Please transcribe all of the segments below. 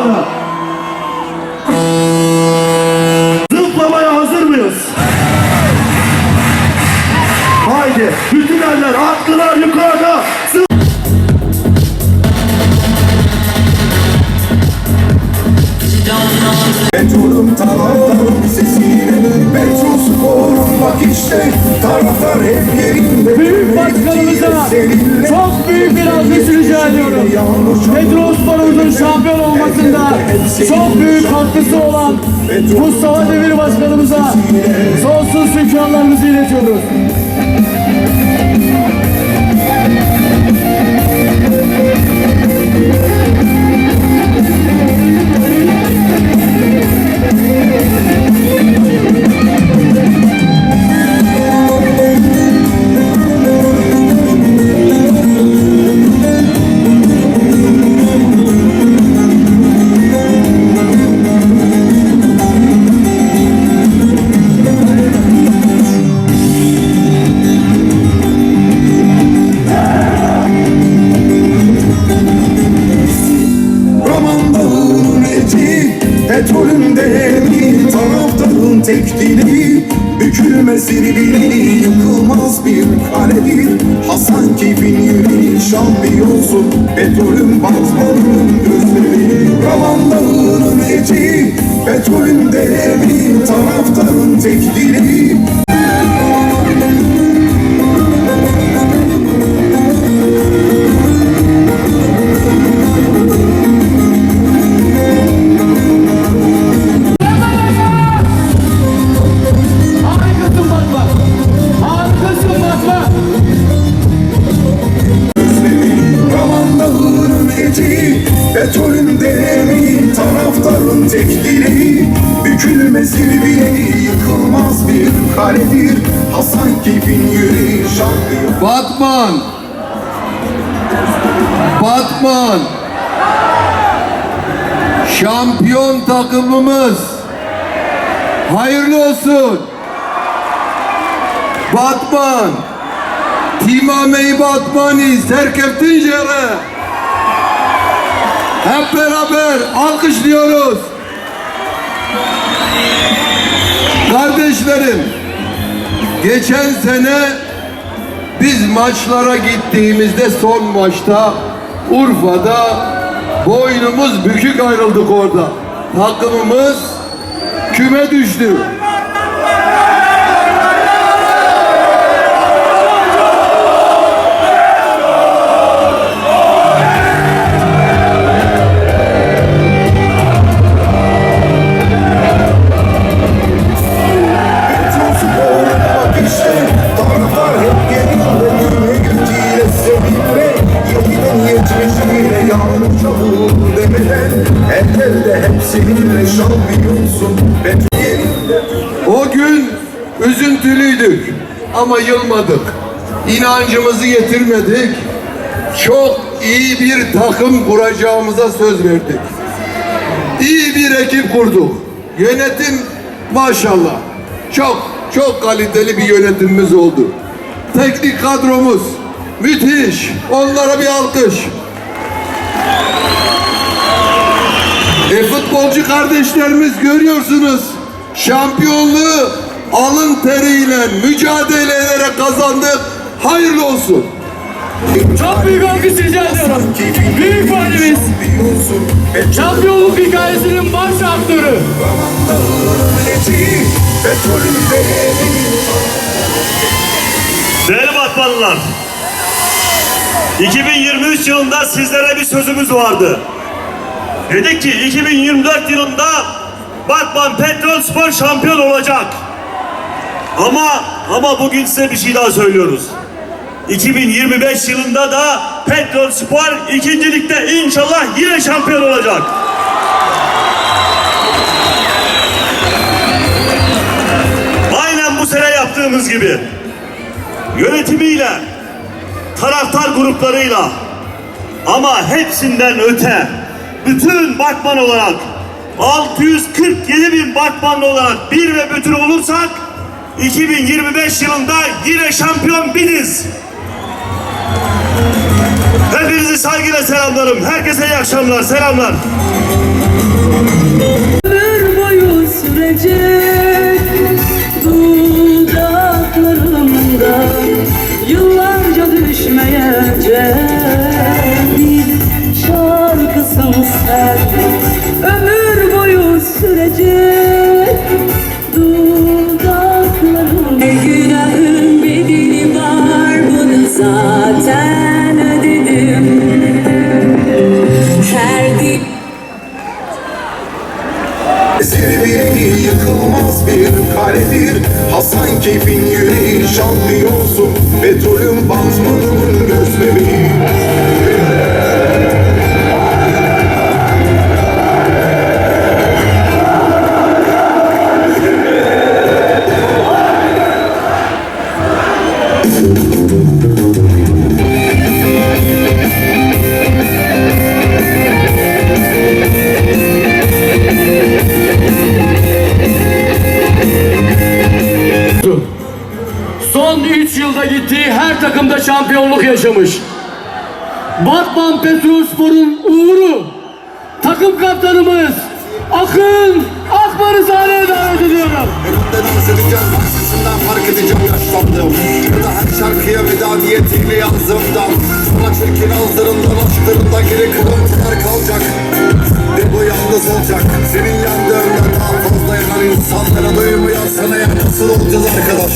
sahada. Zıplamaya hazır mıyız? Haydi bütün eller atlılar yukarıda. Zıp- Petrolüm taraftarım sesiyle Metro sporun bak işte Taraftar hep yerinde Büyük başkanımıza çok büyük bir alkış rica ediyorum. Petrolspor'umuzun şampiyon olmasında çok büyük katkısı olan Mustafa Demir Başkanımıza sonsuz şükranlarımızı iletiyoruz. Tek dili Bükülmez birbiri Yıkılmaz bir kaledir Hasan Keyf'in yüreği Şampiyonsun Petrolün batmanın gözleri. Roman dağının eti Petrolün değerli Taraftarın tek dili kaledir Hasan Keyf'in yüreği şampiyon Batman. Batman. Şampiyon takımımız. Hayırlı olsun. Batman. Timamey Batmani serkeftin jere. Hep beraber alkışlıyoruz. Kardeşlerim, geçen sene biz maçlara gittiğimizde son maçta Urfa'da boynumuz bükük ayrıldık orada. Takımımız küme düştü. O gün üzüntülüydük ama yılmadık. İnancımızı yitirmedik. Çok iyi bir takım kuracağımıza söz verdik. İyi bir ekip kurduk. Yönetim maşallah. Çok çok kaliteli bir yönetimimiz oldu. Teknik kadromuz müthiş. Onlara bir alkış. E futbolcu kardeşlerimiz görüyorsunuz. Şampiyonluğu alın teriyle mücadele ederek kazandık. Hayırlı olsun. Çok büyük alkış rica ediyorum. Büyük valimiz. Şampiyonluk hikayesinin baş aktörü. Değerli Batmanlılar, 2023 yılında sizlere bir sözümüz vardı. Dedik ki 2024 yılında Batman Petrol Spor şampiyon olacak. Ama ama bugün size bir şey daha söylüyoruz. 2025 yılında da Petrol Spor ikincilikte inşallah yine şampiyon olacak. Aynen bu sene yaptığımız gibi yönetimiyle, taraftar gruplarıyla ama hepsinden öte bütün Batman olarak 647 bin Batmanlı olarak bir ve bütün olursak 2025 yılında yine şampiyon biniz. Hepinizi saygıyla selamlarım. Herkese iyi akşamlar. Selamlar. Ömür boyu sürecek Esiri bir yıkılmaz bir kaledir Hasan Keyf'in yüreği şampiyonsun Petrolün batmanın göz bebeği takımda şampiyonluk yaşamış. Batman Petrolspor'un uğuru takım kaptanımız Akın insanlara duymayan sana ya nasıl olacağız arkadaş.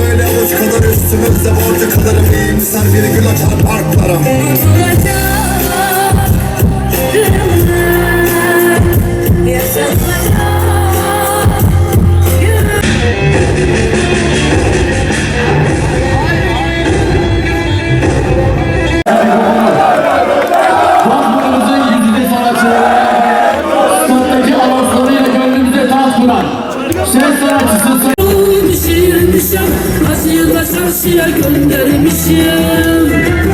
Böyle avuç kadar üstümüzde borcu kalırım İyimser bir gül açar parklara. Batman'ımızın Yılda çarşıya göndermişim